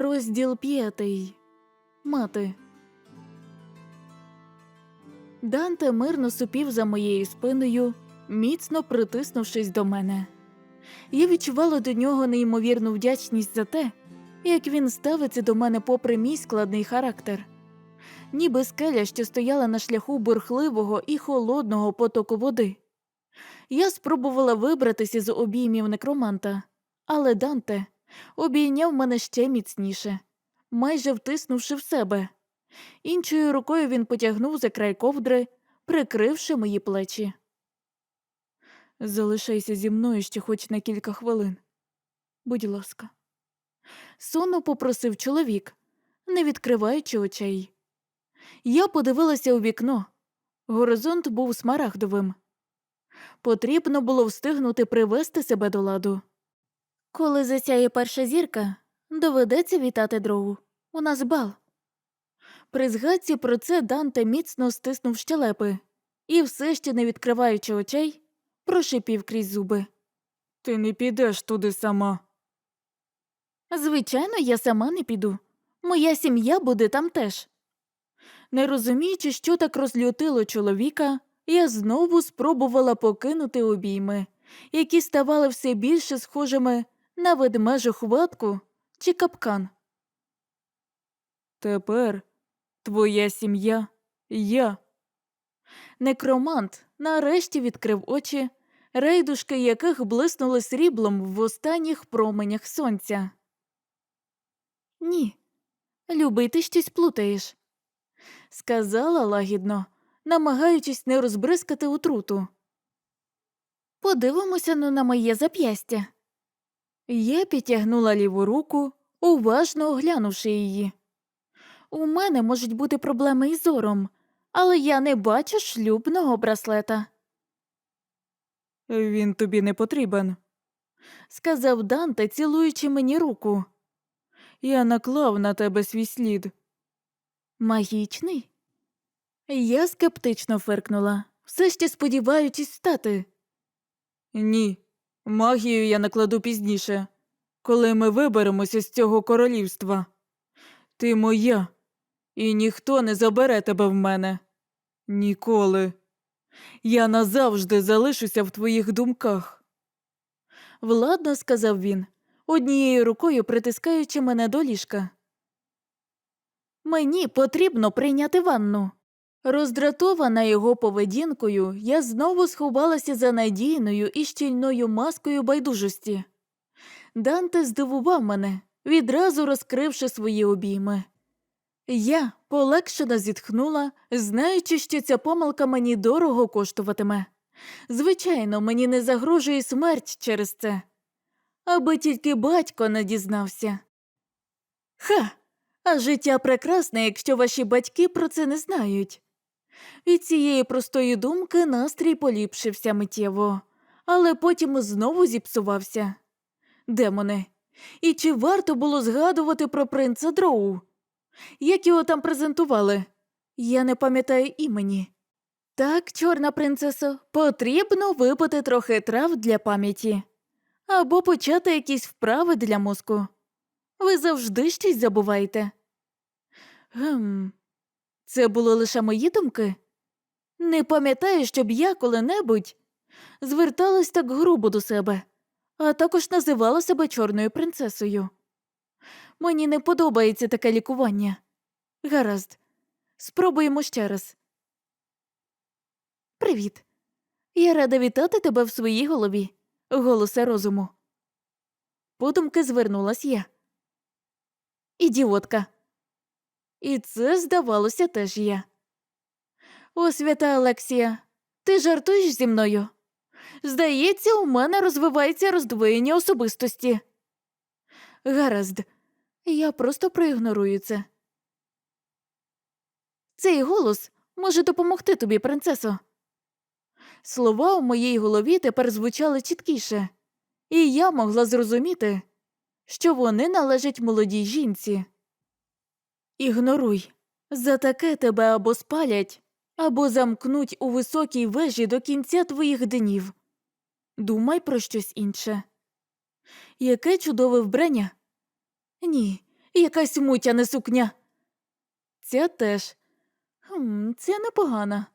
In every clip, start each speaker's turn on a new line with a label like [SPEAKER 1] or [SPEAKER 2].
[SPEAKER 1] Розділ п'ятий. Мати. Данте мирно супів за моєю спиною, міцно притиснувшись до мене. Я відчувала до нього неймовірну вдячність за те, як він ставиться до мене попри мій складний характер. Ніби скеля, що стояла на шляху бурхливого і холодного потоку води. Я спробувала вибратися з обіймів некроманта, але Данте обійняв мене ще міцніше, майже втиснувши в себе. Іншою рукою він потягнув за край ковдри, прикривши мої плечі. Залишайся зі мною ще хоч на кілька хвилин. Будь ласка. Сонно попросив чоловік, не відкриваючи очей. Я подивилася у вікно. Горизонт був смарагдовим. Потрібно було встигнути привести себе до ладу. Коли засяє перша зірка, доведеться вітати другу. У нас бал. При згадці про це Данте міцно стиснув щелепи і, все ще не відкриваючи очей, прошипів крізь зуби. Ти не підеш туди сама. Звичайно, я сама не піду. Моя сім'я буде там теж. Не розуміючи, що так розлютило чоловіка, я знову спробувала покинути обійми, які ставали все більше схожими на ведмежу хватку чи капкан. Тепер твоя сім'я я. Некромант нарешті відкрив очі, рейдушки яких блиснули сріблом в останніх променях сонця. Ні, любий, ти щось плутаєш, сказала лагідно, намагаючись не розбризкати отруту. Подивимося ну на моє зап'ястя. Я підтягнула ліву руку, уважно оглянувши її. У мене можуть бути проблеми із зором, але я не бачу шлюбного браслета. Він тобі не потрібен, сказав Данте, цілуючи мені руку. Я наклав на тебе свій слід. Магічний? Я скептично фиркнула, все ще сподіваючись стати. Ні, магію я накладу пізніше, коли ми виберемося з цього королівства. Ти моя, і ніхто не забере тебе в мене. Ніколи. Я назавжди залишуся в твоїх думках. Владно сказав він, однією рукою притискаючи мене до ліжка. Мені потрібно прийняти ванну. Роздратована його поведінкою, я знову сховалася за надійною і щільною маскою байдужості. Данте здивував мене, відразу розкривши свої обійми. Я полегшено зітхнула, знаючи, що ця помилка мені дорого коштуватиме. Звичайно, мені не загрожує смерть через це, аби тільки батько не дізнався. Ха, а життя прекрасне, якщо ваші батьки про це не знають. Від цієї простої думки настрій поліпшився миттєво, але потім знову зіпсувався. Демони, і чи варто було згадувати про принца Дроу? Як його там презентували? Я не пам'ятаю імені. Так, чорна принцесо, потрібно випити трохи трав для пам'яті або почати якісь вправи для мозку. Ви завжди щось забуваєте. Гм, це було лише мої думки? Не пам'ятаю, щоб я коли-небудь зверталась так грубо до себе, а також називала себе чорною принцесою. Мені не подобається таке лікування. Гаразд, спробуємо ще раз. Привіт. Я рада вітати тебе в своїй голові, голосе розуму. Подумки звернулась я. Ідіотка. І це, здавалося, теж я. О, свята Олексія, ти жартуєш зі мною? Здається, у мене розвивається роздвоєння особистості. Гаразд, я просто проігнорую це. Цей голос може допомогти тобі, принцесо. Слова у моїй голові тепер звучали чіткіше, і я могла зрозуміти, що вони належать молодій жінці. Ігноруй. За таке тебе або спалять, або замкнуть у високій вежі до кінця твоїх днів. Думай про щось інше. Яке чудове вбрання? Ні, Якась мутя не сукня. Ця теж. Хм, це непогана.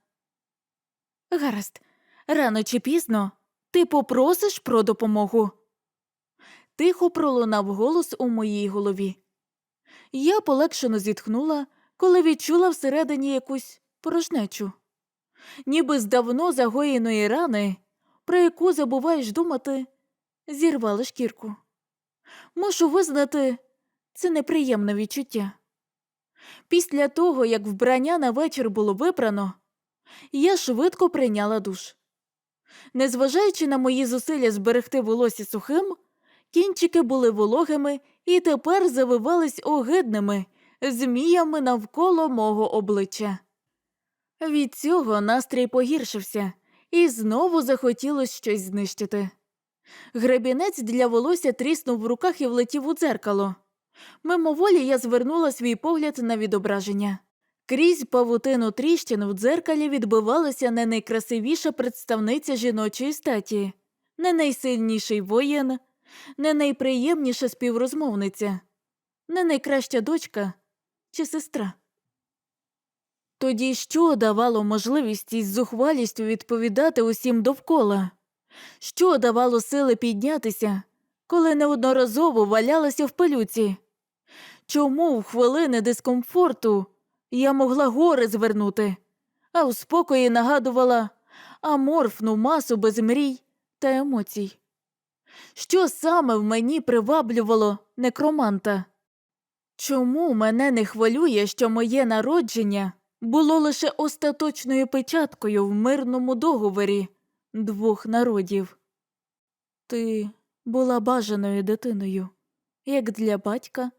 [SPEAKER 1] Гаразд, рано чи пізно ти попросиш про допомогу. Тихо пролунав голос у моїй голові. Я полегшено зітхнула, коли відчула всередині якусь порожнечу, ніби з давно загоєної рани, про яку забуваєш думати, зірвали шкірку. Мушу визнати, це неприємне відчуття. Після того, як вбрання на вечір було випрано, я швидко прийняла душ. Незважаючи на мої зусилля зберегти волосся сухим, кінчики були вологими і тепер завивались огидними зміями навколо мого обличчя. Від цього настрій погіршився, і знову захотілося щось знищити. Гребінець для волосся тріснув в руках і влетів у дзеркало. Мимоволі я звернула свій погляд на відображення. Крізь павутину тріщин в дзеркалі відбивалася не найкрасивіша представниця жіночої статі, не найсильніший воїн, не найприємніша співрозмовниця, не найкраща дочка чи сестра. Тоді що давало можливість із зухвалістю відповідати усім довкола? Що давало сили піднятися, коли неодноразово валялася в пилюці? Чому в хвилини дискомфорту я могла гори звернути, а в спокої нагадувала аморфну масу без мрій та емоцій? Що саме в мені приваблювало некроманта? Чому мене не хвилює, що моє народження було лише остаточною печаткою в мирному договорі двох народів? Ти була бажаною дитиною, як для батька,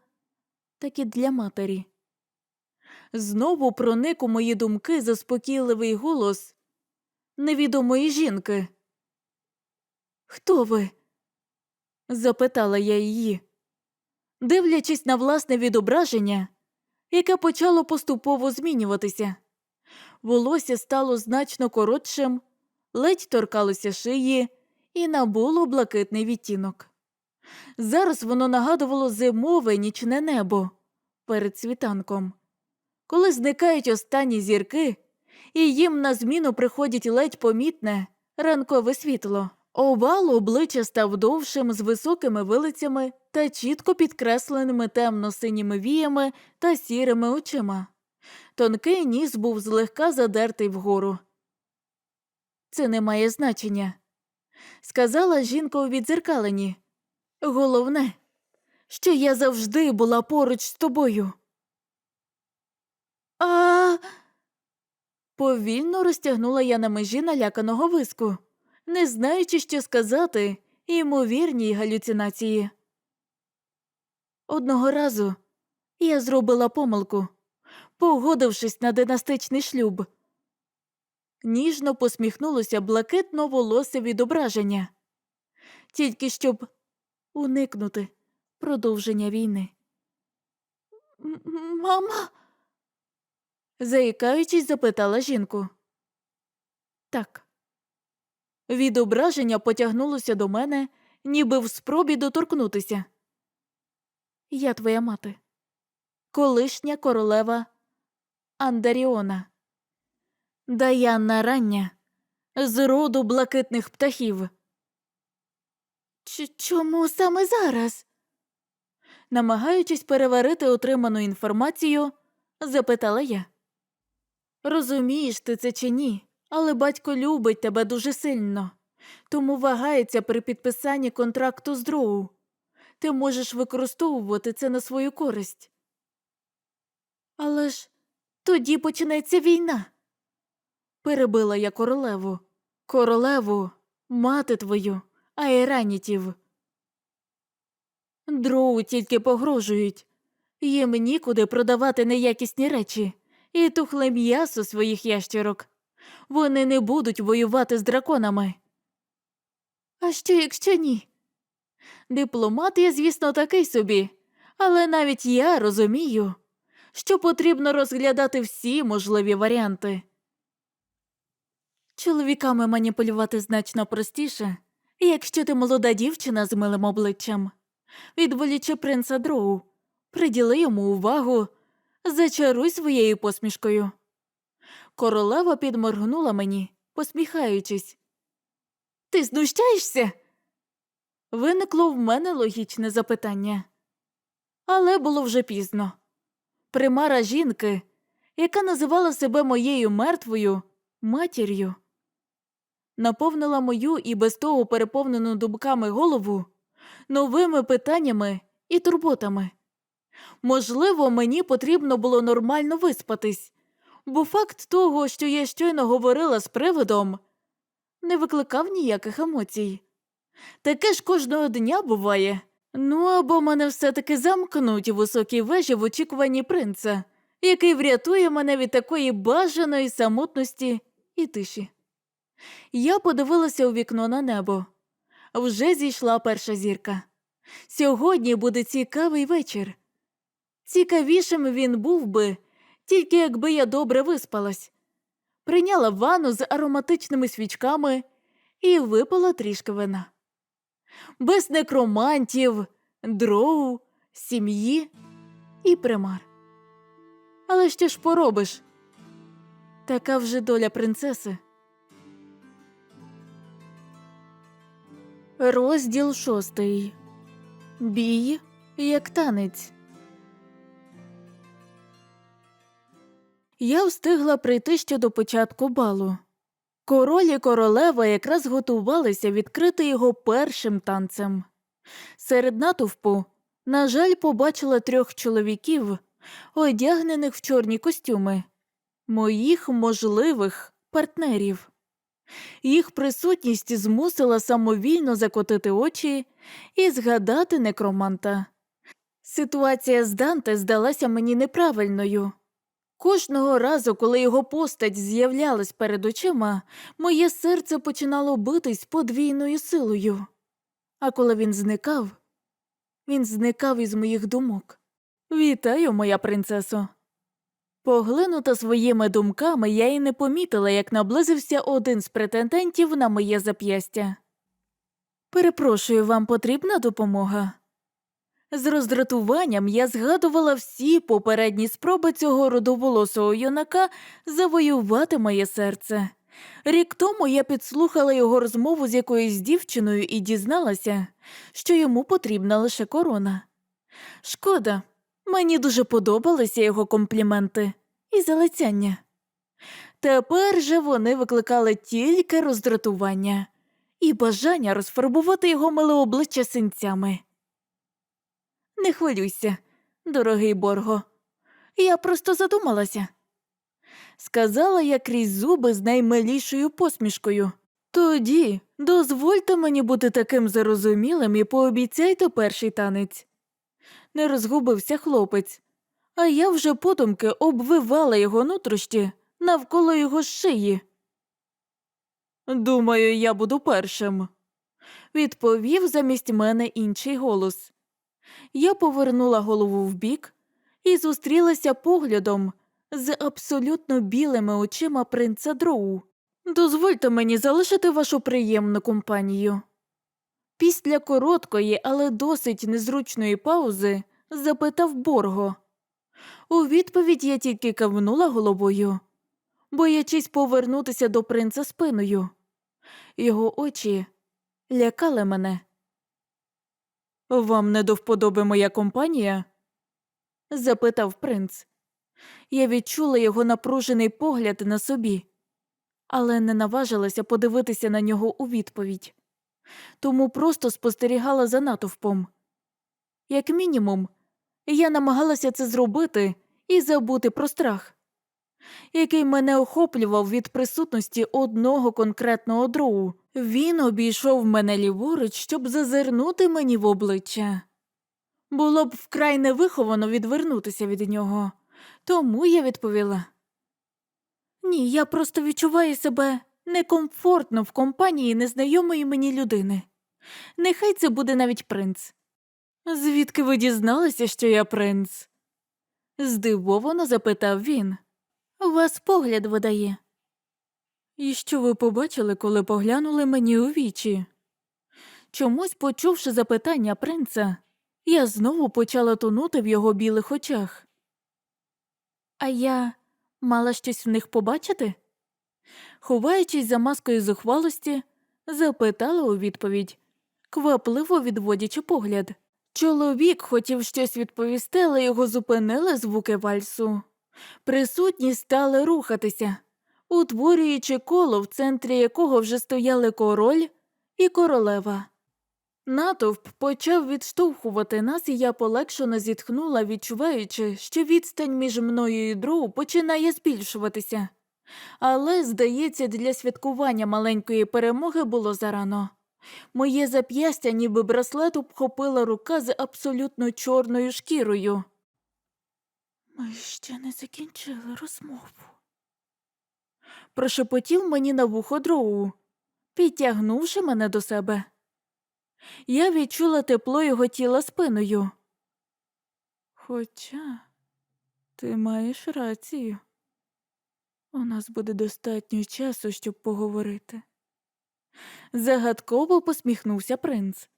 [SPEAKER 1] так і для матері. Знову проник у мої думки заспокійливий голос невідомої жінки. Хто ви? Запитала я її, дивлячись на власне відображення, яке почало поступово змінюватися. Волосся стало значно коротшим, ледь торкалося шиї і набуло блакитний відтінок. Зараз воно нагадувало зимове нічне небо перед світанком, коли зникають останні зірки, і їм на зміну приходить ледь помітне ранкове світло. Овал обличчя став довшим з високими вилицями та чітко підкресленими темно-синіми віями та сірими очима. Тонкий ніс був злегка задертий вгору. Це не має значення, сказала жінка у відзеркаленні. Головне, що я завжди була поруч з тобою. А. Повільно розтягнула я на межі наляканого виску, не знаючи, що сказати, ймовірній галюцинації. Одного разу я зробила помилку, погодившись на династичний шлюб. Ніжно посміхнулося блакитно волосся відображення, тільки щоб уникнути продовження війни. Мама. заїкаючись, запитала жінку. Так. Відображення потягнулося до мене, ніби в спробі доторкнутися. Я твоя мати, колишня королева Андаріона, Даянна рання, з роду блакитних птахів. Ч чому саме зараз? Намагаючись переварити отриману інформацію, запитала я. Розумієш ти це чи ні, але батько любить тебе дуже сильно, тому вагається при підписанні контракту з Дроу. Ти можеш використовувати це на свою користь. Але ж тоді почнеться війна. Перебила я королеву. Королеву, мати твою, аеранітів. Дроу тільки погрожують. Їм нікуди продавати неякісні речі і тухле м'ясо своїх ящерок. Вони не будуть воювати з драконами. А що, якщо ні? Дипломат я, звісно, такий собі, але навіть я розумію, що потрібно розглядати всі можливі варіанти. Чоловіками маніпулювати значно простіше, якщо ти молода дівчина з милим обличчям. Відволічи принца Дроу, приділи йому увагу, зачаруй своєю посмішкою. Королева підморгнула мені, посміхаючись. Ти знущаєшся? Виникло в мене логічне запитання. Але було вже пізно. Примара жінки, яка називала себе моєю мертвою матір'ю, наповнила мою і без того переповнену думками голову новими питаннями і турботами. Можливо, мені потрібно було нормально виспатись, бо факт того, що я щойно говорила з привидом, не викликав ніяких емоцій. Таке ж кожного дня буває. Ну або мене все-таки замкнуть у високій вежі в очікуванні принца, який врятує мене від такої бажаної самотності і тиші. Я подивилася у вікно на небо. Вже зійшла перша зірка. Сьогодні буде цікавий вечір. Цікавішим він був би, тільки якби я добре виспалась. Прийняла ванну з ароматичними свічками і випила трішки вина. Без некромантів, дроу, сім'ї і примар. Але що ж поробиш? Така вже доля принцеси. Розділ шостий. Бій як танець. Я встигла прийти ще до початку балу. Король і королева якраз готувалися відкрити його першим танцем. Серед натовпу, на жаль, побачила трьох чоловіків, одягнених в чорні костюми, моїх можливих партнерів. Їх присутність змусила самовільно закотити очі і згадати некроманта. Ситуація з Данте здалася мені неправильною. Кожного разу, коли його постать з'являлась перед очима, моє серце починало битись подвійною силою. А коли він зникав, він зникав із моїх думок. Вітаю, моя принцесо. Поглинута своїми думками, я й не помітила, як наблизився один з претендентів на моє зап'ястя. Перепрошую, вам потрібна допомога? З роздратуванням я згадувала всі попередні спроби цього родоволосого юнака завоювати моє серце. Рік тому я підслухала його розмову з якоюсь дівчиною і дізналася, що йому потрібна лише корона. Шкода, мені дуже подобалися його компліменти і залицяння. Тепер же вони викликали тільки роздратування і бажання розфарбувати його миле обличчя синцями. Не хвилюйся, дорогий Борго. Я просто задумалася. Сказала я крізь зуби з наймилішою посмішкою. Тоді дозвольте мені бути таким зарозумілим і пообіцяйте перший танець. Не розгубився хлопець, а я вже подумки обвивала його нутрощі навколо його шиї. Думаю, я буду першим, відповів замість мене інший голос. Я повернула голову вбік і зустрілася поглядом з абсолютно білими очима принца Дроу. Дозвольте мені залишити вашу приємну компанію. Після короткої, але досить незручної паузи запитав Борго. У відповідь я тільки кивнула головою, боячись повернутися до принца спиною. Його очі лякали мене. Вам не до вподоби моя компанія? запитав принц. Я відчула його напружений погляд на собі, але не наважилася подивитися на нього у відповідь, тому просто спостерігала за натовпом. Як мінімум, я намагалася це зробити і забути про страх, який мене охоплював від присутності одного конкретного дроу. Він обійшов мене ліворуч, щоб зазирнути мені в обличчя. Було б вкрай невиховано відвернутися від нього, тому я відповіла. Ні, я просто відчуваю себе некомфортно в компанії незнайомої мені людини. Нехай це буде навіть принц. Звідки ви дізналися, що я принц? здивовано запитав він. Вас погляд видає. І що ви побачили, коли поглянули мені у вічі? Чомусь, почувши запитання принца, Я знову почала тонути в його білих очах. А я мала щось в них побачити? Ховаючись за маскою зухвалості, запитала у відповідь, квапливо відводячи погляд. Чоловік хотів щось відповісти, але його зупинили звуки вальсу. Присутні стали рухатися, утворюючи коло, в центрі якого вже стояли король і королева. Натовп почав відштовхувати нас, і я полегшено зітхнула, відчуваючи, що відстань між мною і дроу починає збільшуватися. Але, здається, для святкування маленької перемоги було зарано. Моє зап'ястя, ніби браслет, обхопила рука з абсолютно чорною шкірою. Ми ще не закінчили розмову. Прошепотів мені на вухо дроу, підтягнувши мене до себе. Я відчула тепло його тіла спиною. Хоча ти маєш рацію. У нас буде достатньо часу, щоб поговорити. Загадково посміхнувся принц.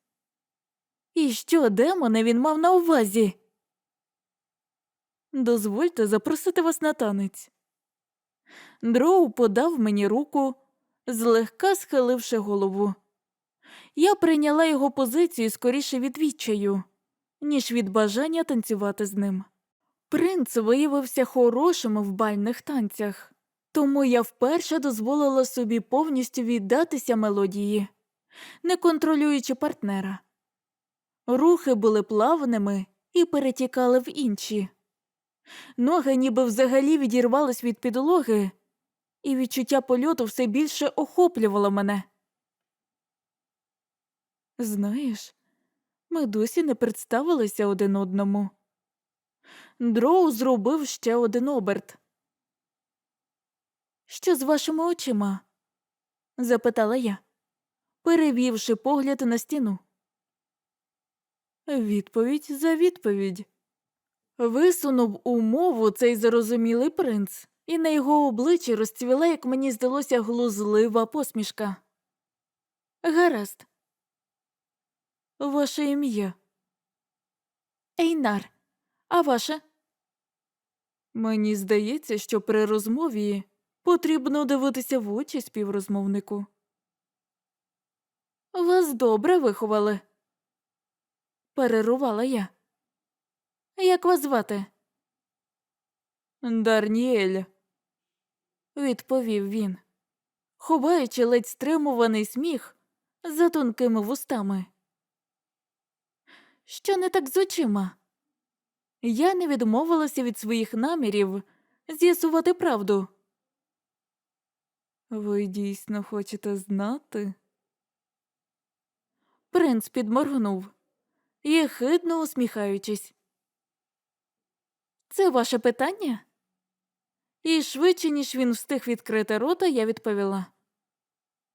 [SPEAKER 1] І що, демоне, він мав на увазі? Дозвольте запросити вас на танець. Дроу подав мені руку, злегка схиливши голову. Я прийняла його позицію скоріше від відчаю, ніж від бажання танцювати з ним. Принц виявився хорошим в бальних танцях, тому я вперше дозволила собі повністю віддатися мелодії, не контролюючи партнера. Рухи були плавними і перетікали в інші. Ноги ніби взагалі відірвались від підлоги, і відчуття польоту все більше охоплювало мене. Знаєш, ми досі не представилися один одному. Дроу зробив ще один оберт. Що з вашими очима? запитала я, перевівши погляд на стіну. Відповідь за відповідь. Висунув у мову цей зарозумілий принц, і на його обличчі розцвіла, як мені здалося, глузлива посмішка. Гаразд. Ваше ім'я. Ейнар. А ваше? Мені здається, що при розмові потрібно дивитися в очі співрозмовнику. Вас добре виховали. Перерувала я. Як вас звати? Дарніель, відповів він, ховаючи ледь стримуваний сміх за тонкими вустами. Що не так з очима? Я не відмовилася від своїх намірів з'ясувати правду. Ви дійсно хочете знати? Принц підморгнув, єхидно усміхаючись. Це ваше питання? І швидше, ніж він встиг відкрити рота, я відповіла.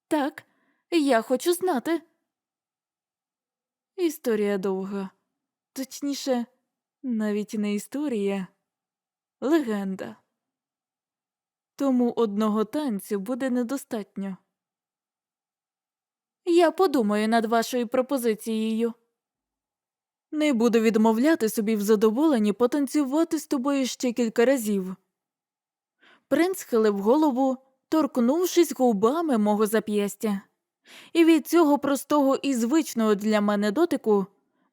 [SPEAKER 1] Так, я хочу знати. Історія довга. Точніше, навіть не історія, легенда. Тому одного танцю буде недостатньо. Я подумаю над вашою пропозицією. Не буду відмовляти собі в задоволенні потанцювати з тобою ще кілька разів. Принц хилив голову, торкнувшись губами мого зап'ястя, і від цього простого і звичного для мене дотику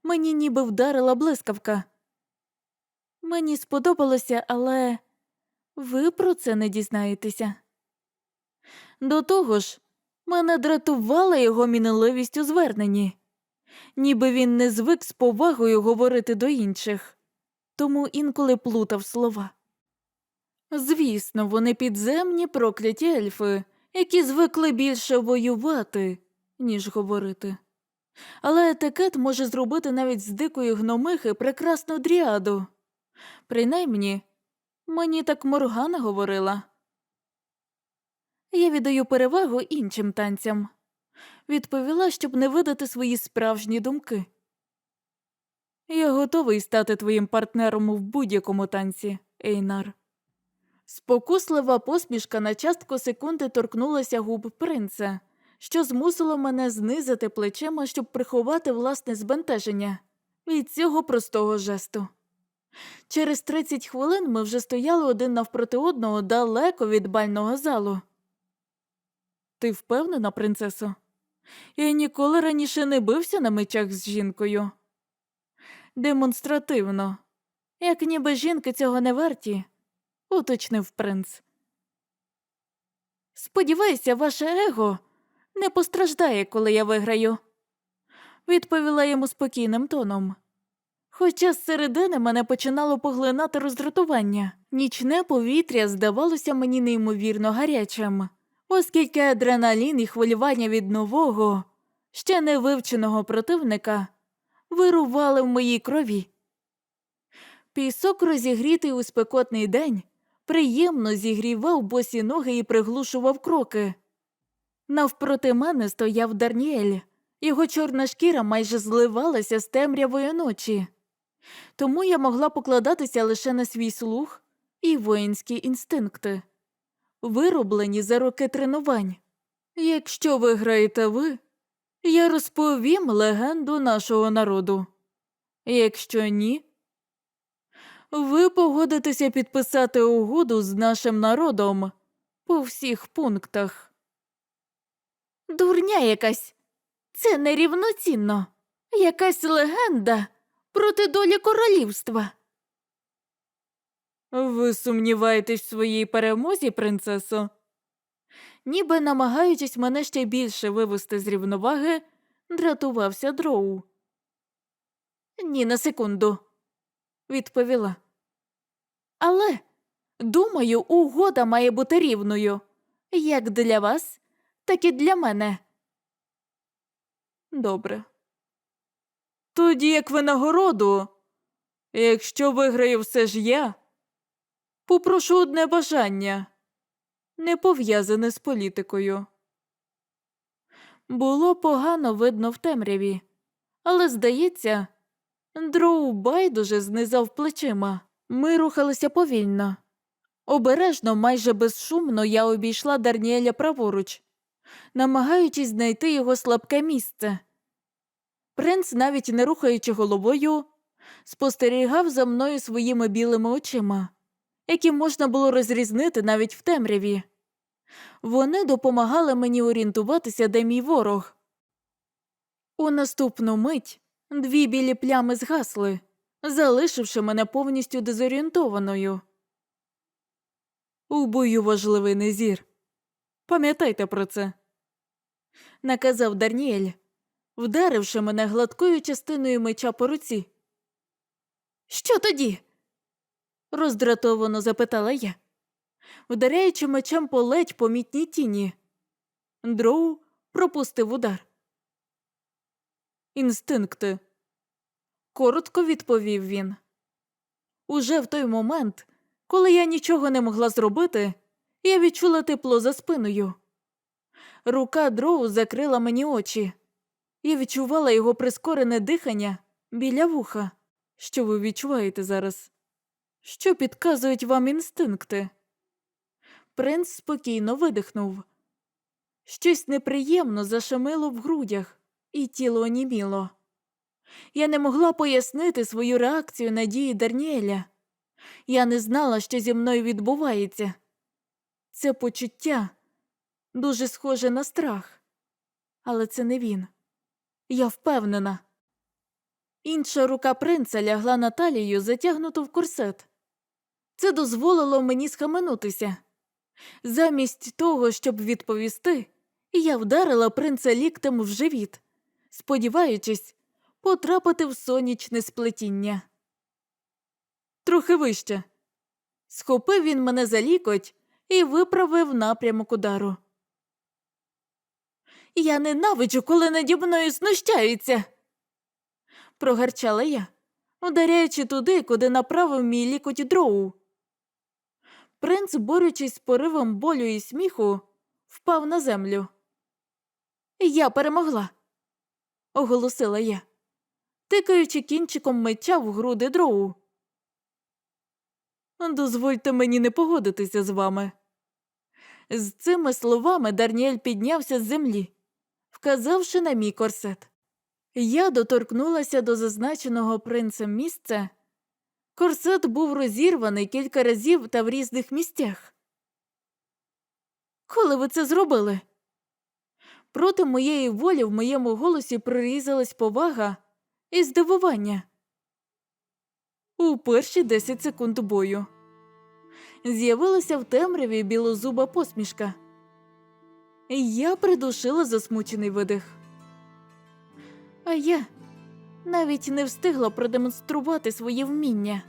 [SPEAKER 1] мені ніби вдарила блискавка. Мені сподобалося, але ви про це не дізнаєтеся. До того ж, мене дратувала його мінливість у зверненні, ніби він не звик з повагою говорити до інших, тому інколи плутав слова. Звісно, вони підземні прокляті ельфи, які звикли більше воювати, ніж говорити. Але етикет може зробити навіть з дикої гномихи прекрасну дріаду. Принаймні, мені так Моргана говорила. Я віддаю перевагу іншим танцям. Відповіла, щоб не видати свої справжні думки. Я готовий стати твоїм партнером в будь-якому танці, Ейнар. Спокуслива посмішка на частку секунди торкнулася губ принца, що змусило мене знизити плечима, щоб приховати власне збентеження. від цього простого жесту. Через 30 хвилин ми вже стояли один навпроти одного далеко від бального залу. Ти впевнена, принцесо? Я ніколи раніше не бився на мечах з жінкою. Демонстративно, як ніби жінки цього не варті, уточнив принц. Сподіваюся, ваше его не постраждає, коли я виграю, відповіла йому спокійним тоном. Хоча зсередини мене починало поглинати роздратування. Нічне повітря здавалося мені неймовірно гарячим, оскільки адреналін і хвилювання від нового, ще не вивченого противника вирували в моїй крові. Пісок, розігрітий у спекотний день, приємно зігрівав босі ноги і приглушував кроки. Навпроти мене стояв Дарніель, його чорна шкіра майже зливалася з темрявої ночі, тому я могла покладатися лише на свій слух і воїнські інстинкти, вироблені за роки тренувань. Якщо виграєте ви, я розповім легенду нашого народу. Якщо ні, ви погодитеся підписати угоду з нашим народом по всіх пунктах. Дурня якась. Це нерівноцінно. Якась легенда проти долі королівства. Ви сумніваєтесь в своїй перемозі, принцесо? Ніби намагаючись мене ще більше вивести з рівноваги, дратувався дроу. Ні, на секунду, відповіла. Але, думаю, угода має бути рівною як для вас, так і для мене. Добре. Тоді як винагороду, якщо виграю все ж я, попрошу одне бажання, не пов'язане з політикою. Було погано видно в темряві, але, здається, дроу байдуже знизав плечима. Ми рухалися повільно. Обережно, майже безшумно, я обійшла Дарніеля праворуч, намагаючись знайти його слабке місце. Принц, навіть не рухаючи головою, спостерігав за мною своїми білими очима, які можна було розрізнити навіть в темряві. Вони допомагали мені орієнтуватися, де мій ворог. У наступну мить дві білі плями згасли, залишивши мене повністю дезорієнтованою. У бою важливий незір. Пам'ятайте про це, наказав Дарніель, вдаривши мене гладкою частиною меча по руці. Що тоді? роздратовано запитала я, вдаряючи мечем по ледь помітній тіні. Дроу пропустив удар. Інстинкти, коротко відповів він. Уже в той момент, коли я нічого не могла зробити, я відчула тепло за спиною. Рука дроу закрила мені очі. Я відчувала його прискорене дихання біля вуха. Що ви відчуваєте зараз? Що підказують вам інстинкти? Принц спокійно видихнув. Щось неприємно зашумило в грудях, і тіло оніміло. Я не могла пояснити свою реакцію на дії Дарніеля. Я не знала, що зі мною відбувається. Це почуття дуже схоже на страх, але це не він. Я впевнена. Інша рука принца лягла на талію, затягнуту в корсет. Це дозволило мені схаменутися. Замість того, щоб відповісти, я вдарила принца ліктем в живіт, сподіваючись потрапити в сонячне сплетіння. Трохи вище. Схопив він мене за лікоть і виправив напрямок удару. Я ненавиджу, коли наді мною знущаються. прогарчала я, ударяючи туди, куди направив мій лікоть дроу. Принц, борючись з поривом болю і сміху, впав на землю. Я перемогла, оголосила я, тикаючи кінчиком меча в груди дроу. Дозвольте мені не погодитися з вами. З цими словами Дарніель піднявся з землі, вказавши на мій корсет. Я доторкнулася до зазначеного принцем місця. Корсет був розірваний кілька разів та в різних місцях. Коли ви це зробили? Проти моєї волі в моєму голосі прорізалась повага і здивування. У перші 10 секунд бою. З'явилася в темряві білозуба посмішка. Я придушила засмучений видих. А я навіть не встигла продемонструвати свої вміння.